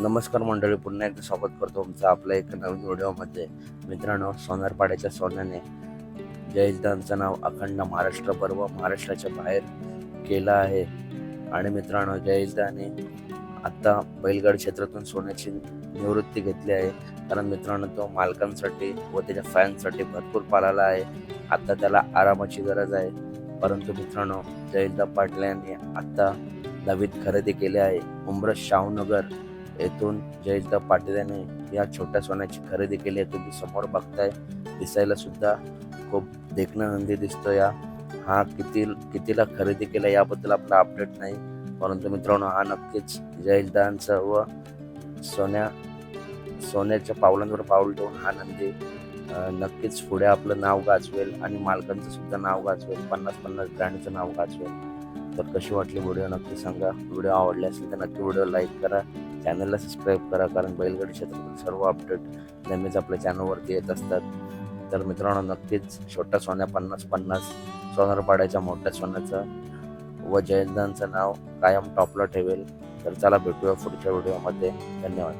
नमस्कार मंडळी पुन्हा एकदा स्वागत करतो तुमचं आपल्या एका नवीन व्हिडिओमध्ये. मित्रांनो सोनारपाड्याच्या सोन्याने जयदांचं नाव अखंड महाराष्ट्र पर्व महाराष्ट्राच्या बाहेर केलं आहे. आणि मित्रांनो जयदाने आत्ता बैलगाड क्षेत्रातून सोन्याची निवृत्ती घेतली आहे. कारण मित्रांनो तो मालकांसाठी व त्याच्या फॅन्ससाठी भरपूर पाळाला आहे. आत्ता त्याला आरामाची गरज आहे. परंतु मित्रांनो जयदा पाटील यांनी आत्ता नवीन खरेदी केली आहे. उमरस शाहूनगर येथून जयदा पाटील यांनी या छोट्या सोन्याची खरेदी केली आहे. तुम्ही समोर बघताय. दिसायला सुद्धा खूप देखणं नंदी दिसतो या हा किती कितीला खरेदी केला याबद्दल आपला अपडेट नाही. परंतु मित्रांनो हा नक्कीच जयेशदांचा व सोन्या सोन्याच्या पावलांवर पाऊल ठेवून हा नंदी नक्कीच पुढे आपलं नाव गाजवेल आणि मालकांचं सुद्धा नाव गाजवेल. पन्नास पन्नास ब्रँडचं नाव गाजवेल. तर कशी वाटली व्हिडिओ नक्की सांगा. व्हिडिओ आवडले असेल तर नक्की व्हिडिओ लाईक करा. चॅनलला सबस्क्राईब करा कारण बैलगाडी क्षेत्रातील सर्व अपडेट नेहमीच आपल्या चॅनलवरती येत असतात. तर मित्रांनो नक्कीच छोट्या सोन्या पन्नास पन्नास सोनारपाड्याच्या मोठ्या सोन्याचं व जयंतांचं नाव कायम टॉपला ठेवेल. तर चला भेटूया पुढच्या व्हिडिओमध्ये धन्यवाद.